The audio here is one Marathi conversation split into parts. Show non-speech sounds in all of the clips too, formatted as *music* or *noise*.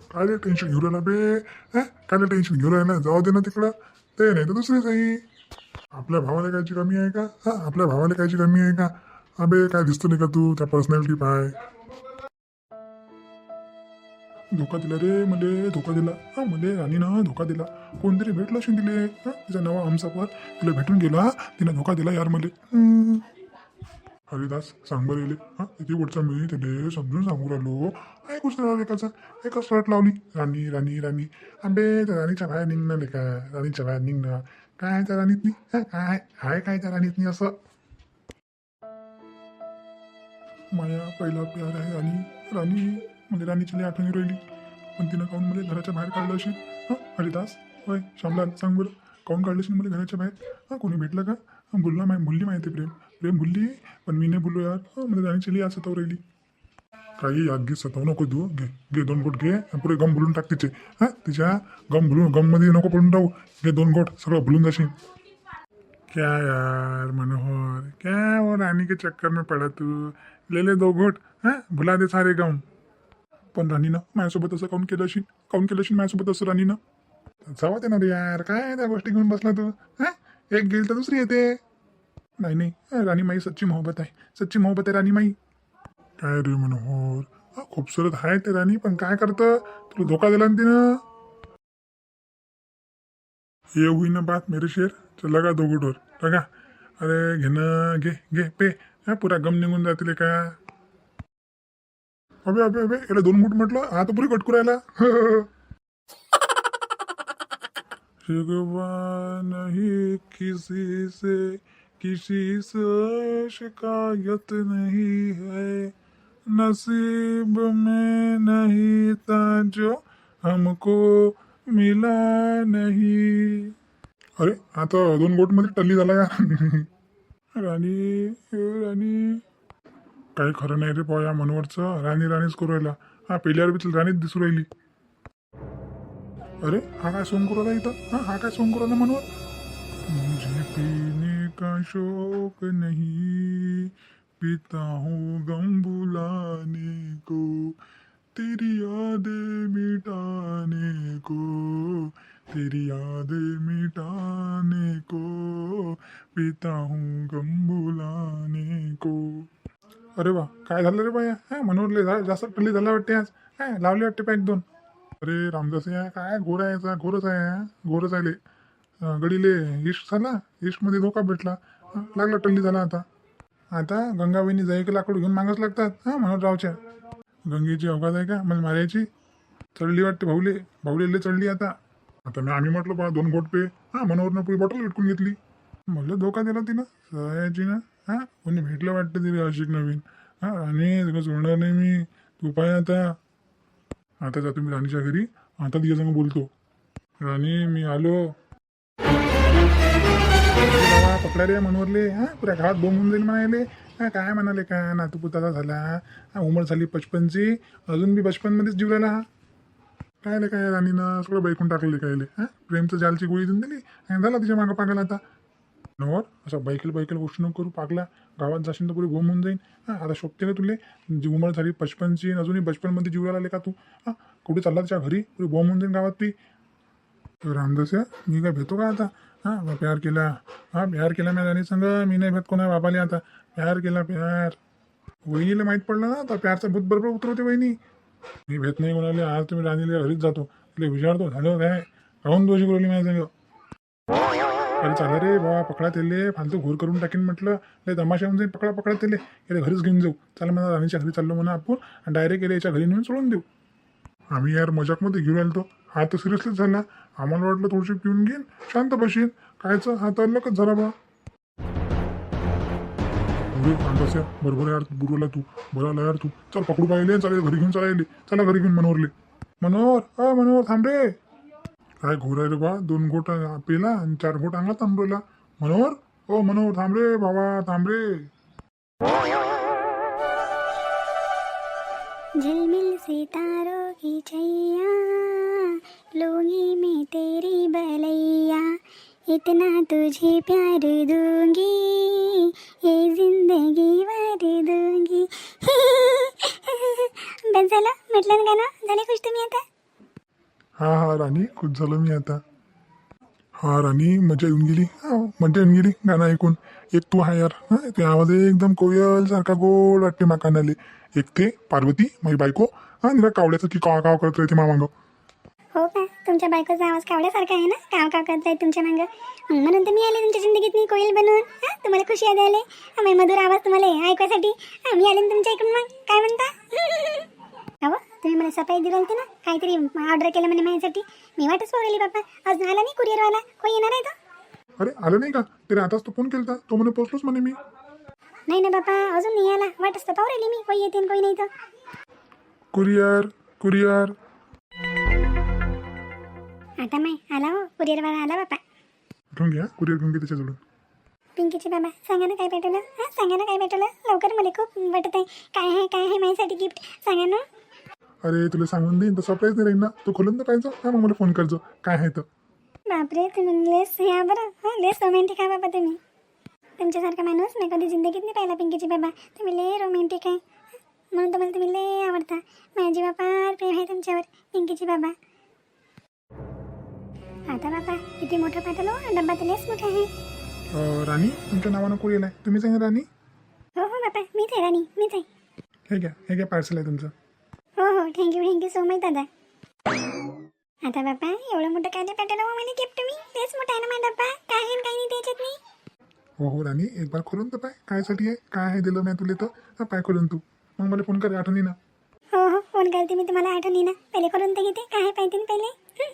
काय टेन्शन घेऊ राहिला बे? हा? काय टेन्शन घेऊ राहिला? जाऊ दे ना तिकडं. ते नाही तर दुसरी काही आपल्या भावाला कायची कमी आहे का? हा? आपल्या भावाला कायची कमी आहे का? अबे काय दिसतो नाही का तू? त्या पर्सनॅलिटी पाय. धोका दिला रे मले धोका दिला. हा मले राणीनं धोका दिला. कोणतरी भेटलं असून दिले हा? तिचा नवा हमसाफर तिला भेटून गेला. तिने धोका दिला यार मले. हम्म. हरिदास सांग बरं येले हा किती पुढचा मी? त्याले समजून सांगू राहिलो. ऐकूच राहिला एकाचा. एकच रट लावली. राणी राणी राणी. आंबे त्या राणीच्या बाहेर निघणार का? राणीच्या बाहेर निघणार काय त्या राणीतनी? काय आहे? काय त्या राणीतनी असं? माया पहिला प्यार आहे राणी. राणी म्हणजे राणीची लई आठवण राहिली. पण तिनं काऊन मला घराच्या बाहेर काढलं असेल? हां हरिदास? होय श्यामलाल सांग बरं. काऊन काढलं असेल मला घराच्या बाहेर? हां कोणी भेटलं का? बोललं बोलला माय बोलली माहिती प्रेम. प्रेम भुलली पण मी नाही बोललो यार. हा, मला राणीची लई आज सताव राहिली काही घे सताव नको देऊ घे घे दोन गोट घे आणि पुरे गम भुलून टाक तिचे. हा तिच्या गम भुलून गममध्ये नको पडून टाकू घे दोन गोट सगळं भुलून जाशील. क्या यार मनोहर क्या हो, वो रानी के चक्कर में पड़ा तू. ले ले दो घोट हाँ भुला दे सारे गम. पण राणीनं माझ्यासोबत असं काऊन केलं अशी काऊन केलं अशी माझ्यासोबत असं राणीनं? जाऊ दे ना रे यार काय त्या गोष्टी घेऊन बसला तू? हा एक गेल तर दुसरी येते. नाही नाही. राणीमाई राणी माई सच्ची मोहब्बत आहे. सच्ची मोहब्बत आहे राणी माई काय रे मनोहर? खूपसूरत आहे ते राणी पण काय करतं? तुला धोका दिला ना तिनं? ये हुई ना बात मेरे शेर. चल लगा दो गुडोर लगा. अरे घे घे घे पे. हा पुरा गम निघून जातील का अबे अबे अबे याला दोन मुठ म्हटलं हा तर पुरी कटकू राहिला *laughs* शिकवा नहीं किसी से. किसी से शिकायत नहीं है। नसीब में नहीं था जो हमको मिला नहीं। अरे आता दोन बोटमध्ये टल्ली झाला या राणी राणी। काही खरं नाही रे पाव या राणी राणीच करू राहिला. हा पहिल्यावर बी राणीच दिसू राहिली. अरे हा काय सोंग करू राहिला इथं? हा हा काय सोंग करू राहिला मनोहर का शौक नहीं। पीता हूँ गम बुलाने को, तेरी यादें मिटाने को, तेरी यादें मिटाने को, पीता हूँ गम बुलाने को। अरे वा काय झालं रे बाया हा मनोहरले जा जास्त टल्ली झाला वाटते आज। हा, लावले वाटते पॅक दोन। अरे, रामदास काय घोर आहे घोरच आहे घोरच आहे गडीले इश्क झाला इश्कमध्ये धोका भेटला. लागला टल्ली झाला आता. आता गंगाबाईनी जायक लाकूड घेऊन मागास लागतात हा रावच्या. गंगेची अवघात आहे का? मला मारायची. चढली वाटते भाऊले भाऊलेले चढली आता. आता मी आम्ही म्हटलं बा दोन गोट पे. हा मनोहरनं पुढे बॉटल विटकून घेतली. मला धोका दिला तिनं. सयाची ना हा कोणी भेटलं वाटतं तिला अशिक नवीन. हा आणि तुला सोडणार नाही मी. तू पाय आता. आता जातो मी राणीच्या घरी. आता तिच्या संग बोलतो. राणी मी आलो. बाबा, पकडा रे मनोरले हा पुऱ्या घरात बोंबून जाईल म्हणाले हा काय म्हणाले? का नातूपुताचा झाला. हा उमर झाली पचपनची. अजून बी बचपनमध्येच जीव राहिला हा. काय रे काय राणीनं? सगळं बैकून टाकले कायले. हा प्रेमचं जालची गोळी देऊन दिली. आणि झाला तिच्या मागं पागल आता. नवर असं बैकल बैकल गोष्ट नको करू पागला. गावात जाशील तर पुढे घोम होऊन जाईन. हा आता शोभते का तुले. जी उमर झाली पचपनची आणि अजूनही बचपनमध्ये जीव आले का तू? हा कुठे चालला तिच्या घरी? पुढे बॉम्ब होऊन जाईन गावात ती तर रामदास मी काय भेटतो का आता? हा मग प्यार केला. हा प्यार केला मी राणी संग. मी नाही भेट कोणा बाबाले आता. प्यार केला प्यार. वहिनीला माहीत पडलं ना तर प्यारचा भूत बरोबर उतरवते वहिनी. मी भेट नाही कोणाले आज तुम्ही राणीला घरीच जातो. तिला विचारतो झालं काय? राहून दोषी करून माझ्या संग? अरे चाला रे बाबा पकडा तेले फालतू घोर करून टाकीन म्हटलं. लय तमाशा म्हणजे जाईल पकडा पकडा तेले याला घरीच घेऊन जाऊ. चला मला राणीच्या घरी चाललो म्हणा आपण आणि डायरेक्ट याच्या घरी नेऊन सोडून देऊ. आम्ही यार मजाकमध्ये घेऊन आलो हा तर सिरियसलीच झाला. आम्हाला वाटलं थोडीशी पिऊन घेईन शांत बशीन. कायचं हा तर लकच झाला बा. अरे अंदाज बरोबर यार बुरवला तू. बोला यार तू. चल पकडू पाहिले चालेल घरी घेऊन चालायले चला घरी घेऊन मनोहरले. मनोहर अ मनोहर थांब रे. काय घोर रे बा. दोन गोट पेला आणि चार गोट अंगात थांबवला मनोहर ओ मनोहर थांब रे बाबा थांब रे. झिलमिल सितारों की छैया। लूंगी मैं तेरी बलैया इतना तुझे प्यार दूंगी ये जिंदगी भर दूंगी। *laughs* बस झालं? म्हटलं ना गाणं? झाले खुश तुम्ही आता? हा हा राणी खुश झालो मी आता. हा राणी मजा येऊन गेली. हा, मजा येऊन गेली गाणं ऐकून. एक तू हा यार. हा ते आवाज एकदम कोयल सारखा गोड वाटते माकानाले एक ते पार्वती माझी बायको. हा निरा कावड्याचं की काव काव करत राहते मामांग. हो का? तुमच्या बायकोचा आवाज कावड्यासारखा आहे ना? काव काव करत आहे तुमच्या मागं. म्हणून तर मी आले तुमच्या जिंदगीत मी कोयल बनवून हा तुम्हाला खुशी याद आले. आम्ही मधुर आवाज तुम्हाला ऐकण्यासाठी हा, मी आले तुमच्या इकडून मग. काय म्हणता? अहो तुम्ही मला सफाई दिली होती ना? काहीतरी ऑर्डर केलं म्हणे माझ्यासाठी. मी वाटच पाहिली बाबा अजून आला नाही कुरिअरवाला? कोण येणार आहे तो? अरे आलं नाही का? तरी आताच तो फोन केलता. तो म्हणे पोचलोच म्हणे मी. नाही ना बाबा अजून नाही आला. वाटच तर पाहू राहिली मी. कोण येते कोणी नाही तर. Courier courier. आता माय आला हो कुरिअरवाला आला बापा. घेऊन घ्या कुरिअर घेऊन घे त्याच्याजवळून पिंकीची बाबा सांगा ना काय भेटलं? हां सांगा ना काय भेटलं? लवकर मला खूप वाटत आहे काय आहे काय आहे माझ्यासाठी गिफ्ट सांगा ना. अरे तुला सांगून देईन तर सरप्राईज नाही राहील ना. तू खोलून तर पाहिजे. हा मग मला फोन करजो. काय आहे तर? बापरे तुम्ही लेस या बरं. हां लेस रोमॅन्टिक आहे बाबा तुम्ही. तुमच्यासारखा माणूस नाही कधी जिंदगीत नाही पाहिला पिंकीची बाबा. तुम्ही ले रोमॅन्टिक आहे. म्हणून तुम्हाला तुम्ही ले आवडता. माझी बापा प्रेम आहे तुमच्यावर पिंकीची बाबा. आता बापा किती मोठं पाठवलं डब्बा तर लेस मोठा आहे. अं, राणी तुमच्या नावानं कुरिअर आहे तुम्ही सांगा राणी? हो हो बापा मीच आहे राणी मीच आहे. हे घ्या हे घ्या पार्सल आहे तुमचं. हो हो थँक्यू थँक्यू सो मच दादा. आता बापा एवढं मोठं काय पाठवलं हो मला गिफ्ट मी तेच मोठं आहे ना माझा डब्बा? काय आहे आणि काही नाही त्याच्यात नाही हो हो राणी एक बार खोलून तर पाय. कायसाठी आहे? काय आहे दिलं नाही तुला तर? हा, पाय खोलून तू. मग मला फोन कर आठवणी ना. हो हो फोन करते मी तुम्हाला आठवणी ना. पहिले करून तर घेते. काय आहे पाहिजे ना पहिले? हं.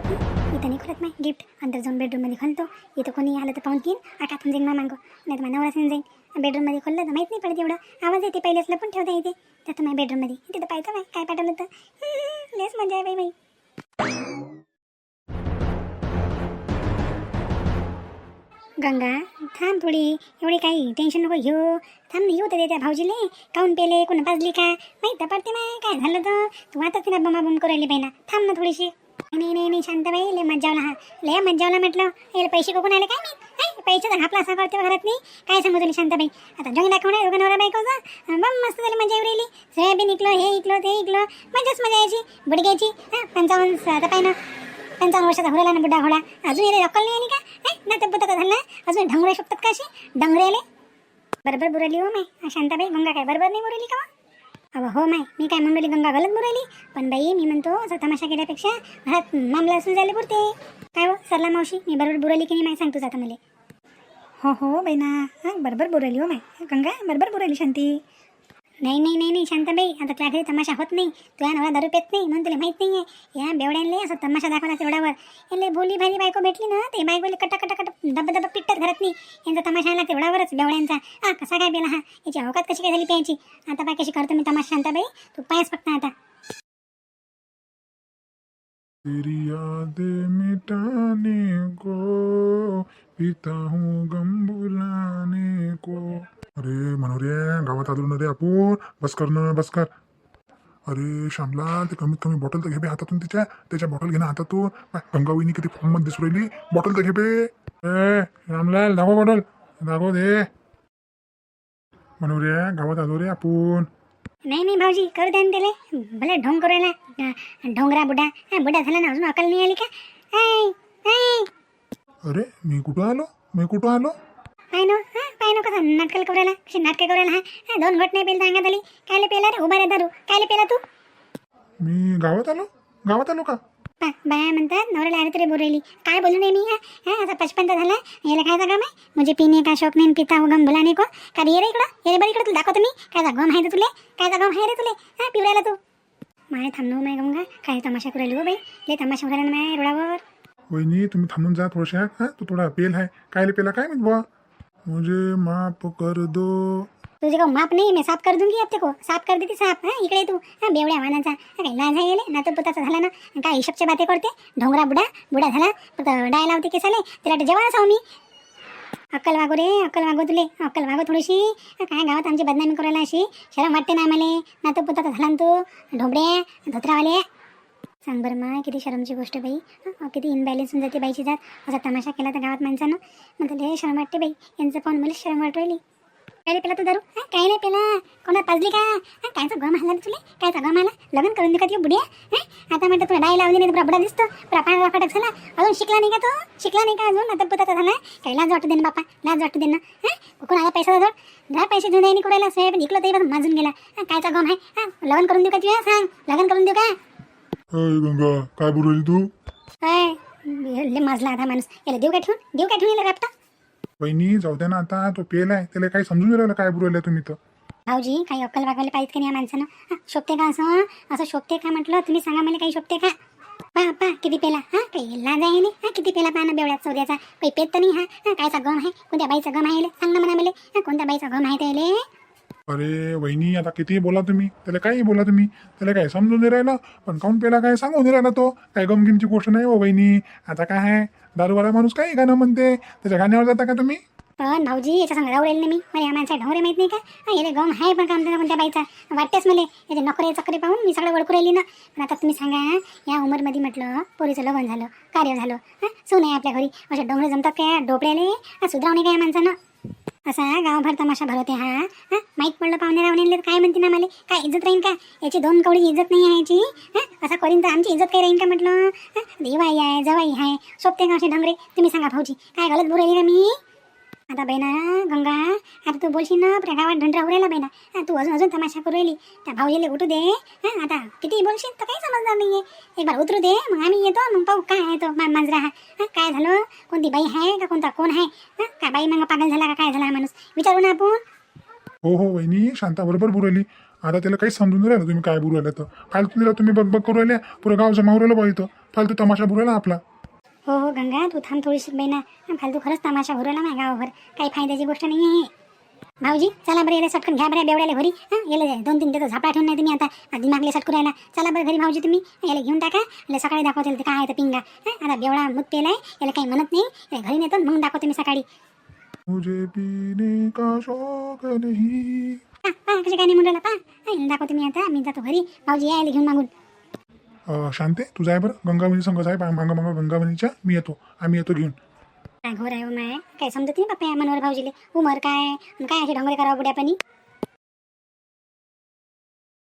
काय आहे नाही इथं नाही खोलत नाही. गिफ्ट अंदर जाऊन बेडरूममध्ये खोलतो इथं कोणी आलं तर पाहून घेईन. आठ जाईन मग मागो नाही तर माझ्या नवरा जाईन बेडरूममध्ये खोललं तर माहीत नाही पडत एवढं. आवाज येते पहिलेच लपून ठेवता येते. त्यात माझ्या बेडरूममध्ये तिथं पाहिजे बाय काय पाठवलं तर लेस मजा आहे बाई बाई. गंगा थांब थोडी. एवढी काही टेन्शन नको घेऊ. थांब ना येऊ तर त्या भाऊजीले. काऊन पेले? कोण पाजली का? माहीत पडते माय काय झालं तर? तू आता तिला बमाबम करायली बाई थांब ना थोडीशी. नाही नाही नाही शांताबाई लय मज्जावला हा. लय मज्जावला म्हटलं. याला पैसे कोकून आले काय मी पैसे हापला असा करते घरात नाही. काय सांगू तुला शांताबाई आता जंग दाखवणार दोघं नवरा बायकोचा बम मस्त झाली मजा येऊ राहिली. सोयाबीन इकलो हे इकलो ते इकलो. मजाच मजा यायची. बुडग्याची हां पंचावन्न आता पाय ना पंचावन्न वर्षाचा घोडाला ना बुड्डा घोडा अजून येते अक्कल नाही आली का? हे ना ते बुद्ध झालं. अजून ढंगरे शकतात का अशी? डंगरेले बरोबर बुराली हो मी शांताबाई गंगा काय? बरोबर नाही बुराली का हो? अहो हो माय मी काय म्हणली गंगा गलत बुराली पण बाई मी म्हणतो असा तमाशा केल्यापेक्षा घरात मामला असून झाले पुरते. काय हो सरला मावशी मी बरोबर बुराली की नाही माय? सांगतोच आता मला. हो हो बहिणा. हां बरोबर बुराली हो माय. गंगा बरोबर बुराली शांती. नाही नाही नाही नाही शांताबाई आता तुझ्या घरी तमाशा होत नाही तुझ्या नवरा दारू पेत नाही म्हणून तुला माहीत नाही आहे या बेवड्यांले असं तमाशा दाखवला तेवढ्यावर याले भोली भाली बायको भेटली ना ते बायकोले कटा कटा कटा डब्बा डब्बा पिट्टत घरात नाही। यांचा तमाशा आला तेवढ्यावरच बेवड्यांचा हा कसा काय बेला हा? याची अवकात कशी काय झाली प्यायची? आता बाय कशी करतो मी तमाशा शांताबाई तू पायच फक्त आता. तेरी यादें मिटाने को पीता हूँ गम बुलाने को। अरे मनोरे गावात आलो ना रे आपण बस कर ना बस कर. अरे श्यामला ते कमीत कमी बॉटल तर घे बे हातातून तिच्या. त्याच्या बॉटल घे ना हातातून. पाय, गंगावईनी किती फॉर्ममध्ये दिसू राहिली. बॉटल तर घे बे. ए श्यामलाल दाखव बॉटल दाखव दे. मनोरे गावात आलो रे आपण नाही नाही भाऊजी करू द्या ना त्याले. भले ढोंग करायला ढोंगरा बुडा हा बुडा झाला ना अजून अकल नाही आली का? ऐ, ऐ. अरे मी कुठं आलो? मी कुठं आलो? पाय नो हा पाय नो कसं? नाटकल करायला कशी नाटकं करायला हा? हा दोन घट नाही पेल अंगात आली. कायले पेला रे उभा रे दारू. कायले पेला तू? मी गावात आलो. गावात आलो का? पा बाया म्हणतात नवऱ्याला आले तरी बोरेली काय बोलू नाही मी हा? हा आता पचपन झाला. याला काय गम आहे म्हणजे पिणे का शौक नाही पिता हो गम भुलाने को. का रे इकडं? ये बरं इकडं तुला दाखवतो मी. काय गम आहे रे तुले? काय गम आहे रे तुले? हा पिवळ्याला तू. माय थांबलो माय गंगा. काय तमाशा करायली हो बाई ले तमाशा करायला माय रोडावर. वहिनी तुम्ही थांबून जा थोडशा. हा तू थोडा पेल आहे. कायले पेला काय माहीत बुवा? मुझे माफ कर दो। तुझे को माप नहीं मैं साफ कर दूंगी अब तेको। साफ कर देती साफ हा इकडे तू। हा बेवड्या वानाचा हा काही लाज आहे गेले ना तो पुताचा झाला ना काय हिशोबच्या बाते करते? ढोंगरा बुडा बुडा झाला फक्त डाय लावते केसाले तिला वाटतं जेवणच आहो मी अक्कल वागो रे अक्कल वागो तुले अक्कल वागो थोडीशी। हा, काय गावात आमची बदनामी करायला अशी? शरम वाटते ना आम्हाला ना तो पुताचा झाला ना तू ढोबड्या धोत्रावाले। सांग बरं माय किती शरमची गोष्ट बाई. हां? किती इनबॅलेन्स होऊन जाते बाईची जात. असा तमाशा केला तर गावात माणसानं. म्हणतात हे शरम वाटते बाई. यांचं पाहून मला शरम वाटू राहिली. काय रे पेला तू दारू? हां? काय नाही पेला? कोणा पाजली का? हां? कायचा गम आला रे तुला? कायचा गम आला? लग्न करून देऊ का बुढ्या? आता म्हणतात तुला डाय लावली नाही बडा दिसतो. तुला राफाटक झाला. अजून शिकला नाही का तो? शिकला नाही का अजून? आता पुताचा झाला. काय लाज वाटू दे ना बापा? लाज वाटू दे ना. कोण आला पैसा जोड दहा पैसे घेऊन द्यायनी कुणाला साहेब इकलं तरी बस माजून गेला. हां? कायचा गम आहे? हा? लग्न करून देऊ का तुझ्या? सांग. लग्न करून देऊ का? अय गंगा काय बोलली तू? काय? लय माजला आता माणूस. याला देऊ काय ठेवून? देऊ काय ठेवून याला राबता वहिनी जाऊ द्या ना आता. तो पेलाय त्याला काही समजून राहिलं काय बोलायला तुम्ही तर. भाऊजी काही अक्कल वागवायला पाहिजे का नाही या माणसानं? हा, शोभते का असं? असं शोभते का म्हटलं? तुम्ही सांगा मला काही शोभते का? पा पा किती पेला. हा काही लाज आहे नाही. हा किती पेला पाहा बेवड्यात चौद्याचा काही पेत तर नाही हा. हा कायचा गम आहे? कोणत्या बाईचा गम आहे याले? सांग ना म्हणा मला. हा कोणत्या बाईचा गम आहे त्याले? अरे वहिनी आता किती बोला तुम्ही त्याला काही बोला तुम्ही त्याला काय समजून नाही पण काऊन पेला काय सांगून नाही राहिला तो? काय गमगिमची गोष्ट नाही हो वहिनी. आता काय आहे? दारूवाला माणूस काही गाणं म्हणते. त्याच्या गाण्यावर जाता का तुम्ही? पण भाऊजी याच्या संग राहू मी. मला या माणसा ढवरे माहीत नाही का? हा, गम आहे पण काम कोणत्या बाईचा? वाटतेच मला. याचे नोकरी चक्री पाहून मी सगळं ओळखू राहिली ना. पण आता तुम्ही सांगा या उमरमध्ये म्हटलं पोरीचं लग्न झालं कार्य झालं. हा सून आहे आपल्या घरी. असे डोंगरे जमतात काय डोपड्याले सुधरावणे काय माणसानं? असा गावभर तमाशा भरवते हा हा? माहीत पडलं पाहुणे रावणे काय म्हणते ना मला काय इज्जत राहील का? याची दोन कवडी इज्जत नाही आहे याची हा? असा करीन तर आमची इज्जत काय राहीन का म्हटलं? देवाई आहे जवाई आहे सोपते गावचे ढंगरे तुम्ही सांगा भाऊजी काय गलत बोलायली का मी? आता बहिणा गंगा आता तू बोलशील ना आपल्या गावात ढंडरा उरायला बहिणा. तू अजून अजून तमाशा करू राहिली. त्या भाऊजीले उठू दे. हा आता किती बोलशील तर काही समजणार नाहीये. एक बार उतरू दे मग आम्ही येतो मग पाहू काय आहे तो मा मांजरा हा. काय झालं? कोणती बाई आहे का कोणता कोण आहे? का बाई मग पागल झाला का काय झाला हा माणूस? विचारू ना आपण. हो हो वहिनी शांता बरोबर बुरवली आता त्याला काही समजून राहिलं तुम्ही काय बुरवलं तर. फालतू दिला तुम्ही बघ बघ करू राहिल्या. पुरं गाव जमावू राहिलं बा फालतू तमाशा बुरायला आपला. हो हो गंगा तू थांब थोडीशी बहिणा फालतू खरंच तमाशा भरवला माझ्या गावाभर काही फायद्याची गोष्ट नाही आहे भाऊजी चला बरं याला सटकन घ्या बरं बेवड्याला घरी. हां याला दोन तीन त्याचा झापा ठेवून नाही तुम्ही आता. दिमागले सटकू राहिला. चला बरं घरी भाऊजी तुम्ही. याला घेऊन टाका. याला सकाळी दाखवते ते काय आहे ते पिंगा. हां आता बेवडा मुत पेलाय याला काही म्हणत नाही. याला घरी नेतो मग दाखवते मी सकाळी. मुझे पीने का शौक नहीं? पा कसे काय नाही म्हणून पा दाखवते मी आता. मी जातो घरी. भाऊजी या याला घेऊन मागून. शांते तू जाय बरं. गंगावणी संघ जाय मांग मांग गंगावणीच्या मी येतो. आम्ही येतो घेऊन. काय हो, घोर आहे हो, माय? काय समजत नाही बाप्पा मनोहर भाऊजीले. उमर काय काय असे ढोंगरे करावं बुड्यापणी